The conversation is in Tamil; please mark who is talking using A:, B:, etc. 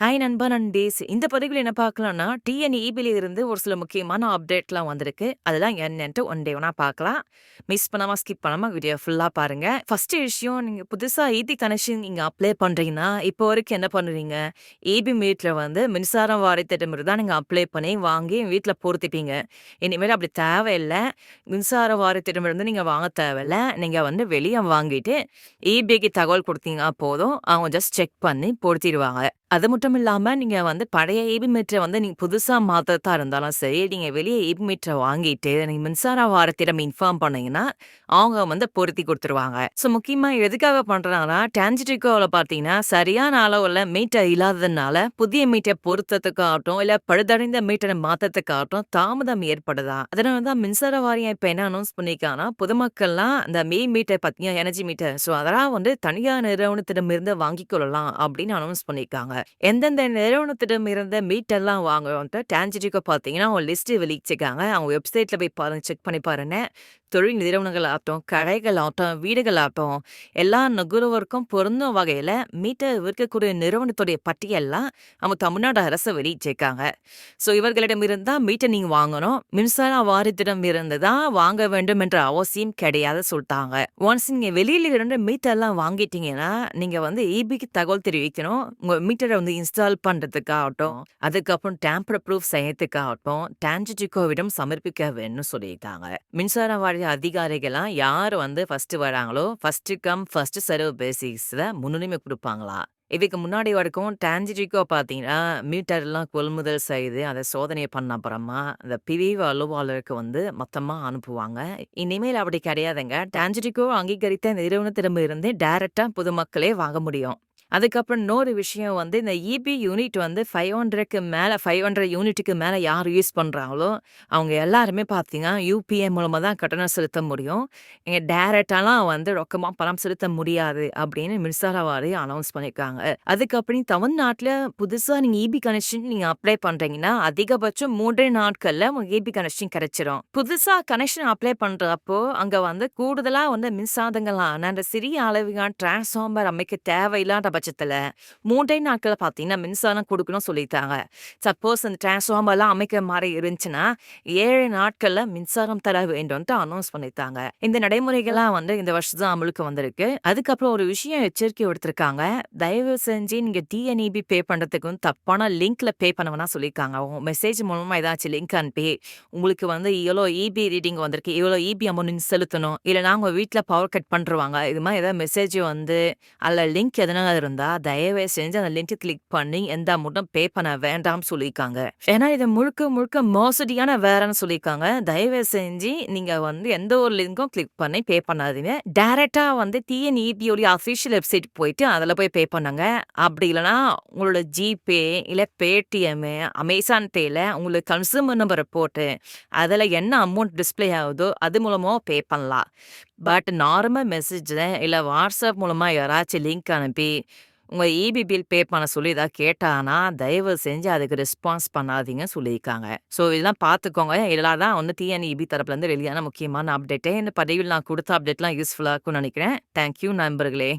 A: ஹாய் நண்பா. டேஸ் இந்த பதிவில் என்ன பார்க்கலாம்னா டிஎன்இபில இருந்து ஒரு சில முக்கியமான அப்டேட்லாம் வந்திருக்கு. அதெல்லாம் என்னன்ட்டு ஒன் டே ஒன்னா பார்க்கலாம். மிஸ் பண்ணாமல் ஸ்கிப் பண்ணாமல் வீடியோ ஃபுல்லாக பாருங்க. ஃபர்ஸ்ட் விஷயம் நீங்கள் புதுசாக ஈபி கனெக்ஷன் நீங்கள் அப்ளை பண்ணுறீங்கன்னா இப்போ வரைக்கும் என்ன பண்ணுறீங்க ஈபி மீட்ல வந்து மின்சாரம் வாரியத்திட்டம் தான் நீங்கள் அப்ளை பண்ணி வாங்கி வீட்டில் பொருத்திப்பீங்க. இனிமேல் அப்படி தேவையில்லை. மின்சார வாரியத்திட்டம் இருந்து நீங்கள் வாங்க தேவையில்ல. நீங்கள் வந்து வெளியே வாங்கிட்டு ஈபிக்கு தகவல் கொடுத்தீங்கன்னா போதும். அவங்க ஜஸ்ட் செக் பண்ணி பொருத்திடுவாங்க. அது மட்டும் இல்லாம, நீங்க வந்து பழைய ஈபி மீட்டரை வந்து நீங்க புதுசா மாத்தறதா இருந்தாலும் சரி, நீங்க வெளியே ஈபி மீட்டரை வாங்கிட்டு, நீங்க மின்சார வாரத்திடம் இன்ஃபார்ம் பண்ணீங்கன்னா, அவங்க வந்து பொருத்தி கொடுத்துருவாங்க ஸோ முக்கியமா எதுக்காக பண்றாங்கன்னா, டான்ஜெட்டிகோல பார்த்தீங்கன்னா, சரியான அளவுல மீட்டர் இல்லாததுனால, புதிய மீட்டர் பொருத்தத்துக்காகட்டும், இல்ல பழுதடைந்த மீட்டரை மாத்தறதுக்காகட்டும் தாமதம் ஏற்படுதா அதனால தான் மின்சார வாரியம் இப்ப என்ன அனௌன்ஸ் பண்ணியிருக்காங்கன்னா, பொதுமக்கள்லாம் இந்த மே மீட்டர் பார்த்தீங்கன்னா, எனர்ஜி மீட்டர் ஸோ அதெல்லாம் வந்து தனியார் நிறுவனத்திடமிருந்து வாங்கிக் கொள்ளலாம் அப்படின்னு அனௌன்ஸ் பண்ணியிருக்காங்க. எந்தெந்த நிறுவனத்திடம் இருந்த மீட்டெல்லாம் வாங்குறோன்ட்டு டான்ஜெட்டிக்கோ பார்த்தீங்கன்னா, அவங்க லிஸ்ட் வெளியிட்டிருக்காங்க. அவங்க வெப்சைட்ல போய் பாருங்க, செக் பண்ணி பாருங்க. தொழில் நிறுவனங்கள் ஆகட்டும், கடைகள் ஆகட்டும், வீடுகள் ஆகட்டும், எல்லா நுகர்வோருக்கும் பொருந்தும் வகையில மீட்டர் விற்கக்கூடிய நிறுவனத்துடைய பட்டியல்லாம் நம்ம தமிழ்நாடு அரசு வெளியிட்டிருக்காங்க. ஸோ இவர்களிடம் இருந்தா மீட்டர் நீங்க வாங்கணும். மின்சார வாரியத்திடம் இருந்து தான் வாங்க வேண்டும் என்ற அவசியம் கிடையாது சொல்லிட்டாங்க ஒன்ஸ் நீங்க வெளியில இருந்து மீட்டர்லாம் வாங்கிட்டீங்கன்னா, நீங்க வந்து ஈபிக்கு தகவல் தெரிவிக்கணும். உங்க மீட்டரை வந்து இன்ஸ்டால் பண்றதுக்காகட்டும், அதுக்கப்புறம் டேம்பர் ப்ரூஃப் செய்யறதுக்காகட்டும், டான்ஜெட்டிகோவிடம் சமர்ப்பிக்க வேணும்னு சொல்லியிருக்காங்க. மின்சார வாரிய அதிகாரிகள்லாம் யார் வந்து ஃபர்ஸ்ட் வராங்களோ, ஃபர்ஸ்ட் கம் ஃபர்ஸ்ட் சர்வ் பேசிஸ்ல முன்னுரிமை கொடுப்பாங்களா இதுக்கு முன்னாடி வரைக்கும் டான்ஜெட்டிகோ பார்த்தீங்கன்னா, மீட்டர்லாம் கொள்முதல் செய்து, அத சோதனை பண்ண அப்புறமா, அந்த பிரிவு அலுவலருக்கு வந்து மொத்தமா அனுப்புவாங்க. இனிமேல் அப்படி கிடையாதுங்க. டான்ஜிடிக்கோ அங்கீகரித்த நிறுவனத்திடமிருந்து டைரக்ட்டா பொதுமக்களே வாங்க முடியும். அதுக்கப்புறம் இன்னொரு விஷயம் வந்து இந்த இபி யூனிட் வந்து ஃபைவ் ஹண்ட்ரடுக்கு மேலே ஃபைவ் ஹண்ட்ரட் யூனிட்டுக்கு மேலே யார் யூஸ் பண்ணுறாங்களோ அவங்க எல்லாருமே பார்த்தீங்கன்னா, யூபிஐ மூலமாக தான் கட்டணம் செலுத்த முடியும். இங்கே டேரெக்டாலாம் வந்து ரொக்கமாக பணம் செலுத்த முடியாது அப்படின்னு மின்சார அனௌன்ஸ் பண்ணியிருக்காங்க. அதுக்கப்புறம் தமிழ்நாட்டில் புதுசாக நீங்கள் இபி கனெக்ஷன் நீங்கள் அப்ளை பண்றீங்கன்னா, அதிகபட்சம் மூன்றே நாட்களில் உங்களுக்கு இபி கனெக்ஷன் கிடைச்சிரும். புதுசாக கனெக்ஷன் அப்ளை பண்ணுறப்போ அங்கே வந்து கூடுதலாக வந்து மின்சாதங்களான அந்த சிறிய அளவிலான டிரான்ஸ்ஃபார்மர் அமைக்க தேவையில்லாத பட்சத்தில் மூன்றே நாட்களில் பார்த்தீங்கன்னா, மின்சாரம் கொடுக்கணும் சொல்லியிருக்காங்க. சப்போஸ் அந்த டிரான்ஸ்ஃபார்மர்லாம் அமைக்கிற மாதிரி இருந்துச்சுன்னா, ஏழு நாட்களில் மின்சாரம் தர வேண்டும்ட்டு அனௌன்ஸ் பண்ணியிருக்காங்க. இந்த நடைமுறைகள்லாம் வந்து இந்த வருஷம் தான் அமலுக்கு வந்திருக்கு. அதுக்கப்புறம் ஒரு விஷயம் எச்சரிக்கை எடுத்திருக்காங்க தயவு செஞ்சு நீங்கள் டிஎன்இபி பே பண்ணுறதுக்கு வந்து தப்பான லிங்க்ல பே பண்ண சொல்லியிருக்காங்க. மெசேஜ் மூலமா ஏதாச்சும் லிங்க் அனுப்பி, உங்களுக்கு வந்து இவ்வளோ இபி ரீடிங் வந்திருக்கு, இவ்வளோ இபி அமௌண்ட் செலுத்தணும், இல்லைனா உங்கள் வீட்டில் பவர் கட் பண்ணுறவாங்க இது மாதிரி ஏதாவது மெசேஜ் வந்து அதில் லிங்க் எதனா இருந்தா, தயவு செஞ்சு அந்த லிங்க் கிளிக் பண்ணி எந்த அமௌண்ட்டும் பே பண்ண வேண்டாம்னு சொல்லியிருக்காங்க. ஏன்னா இது முழுக்க முழுக்க மோசடியான வேறன்னு சொல்லியிருக்காங்க. தயவு செஞ்சு நீங்க வந்து எந்த ஒரு லிங்க்கும் கிளிக் பண்ணி பே பண்ணாதீங்க. டைரக்டா வந்து டிஎன்இபியோடைய அஃபிஷியல் வெப்சைட் போயிட்டு அதுல போய் பே பண்ணுங்க. அப்படி இல்லைன்னா உங்களோட ஜிபே, இல்ல பேடிஎம், அமேசான் பேல உங்களுக்கு கன்சூமர் நம்பரை போட்டு, அதுல என்ன அமௌண்ட் டிஸ்ப்ளே ஆகுதோ அது மூலமா பே பண்ணலாம். பட் நார்மல் மெசேஜ் இல்லை வாட்ஸ்அப் மூலமா யாராச்சும் லிங்க் அனுப்பி, உங்க இபி பில் பே பண்ண சொல்லி ஏதாவது கேட்டானா தயவு செஞ்சு அதுக்கு ரெஸ்பான்ஸ் பண்ணாதீங்கன்னு சொல்லியிருக்காங்க. ஸோ இதெல்லாம் பார்த்துக்கோங்க. இதெல்லாம் தான் வந்து டிஎன்இபி தரப்புலேருந்து வெளியான முக்கியமான அப்டேட்டு. இந்த பதிவில் நான் கொடுத்த அப்டேட்லாம் யூஸ்ஃபுல்லா இருக்கும்னு நினைக்கிறேன் தேங்க் யூ நண்பர்களே!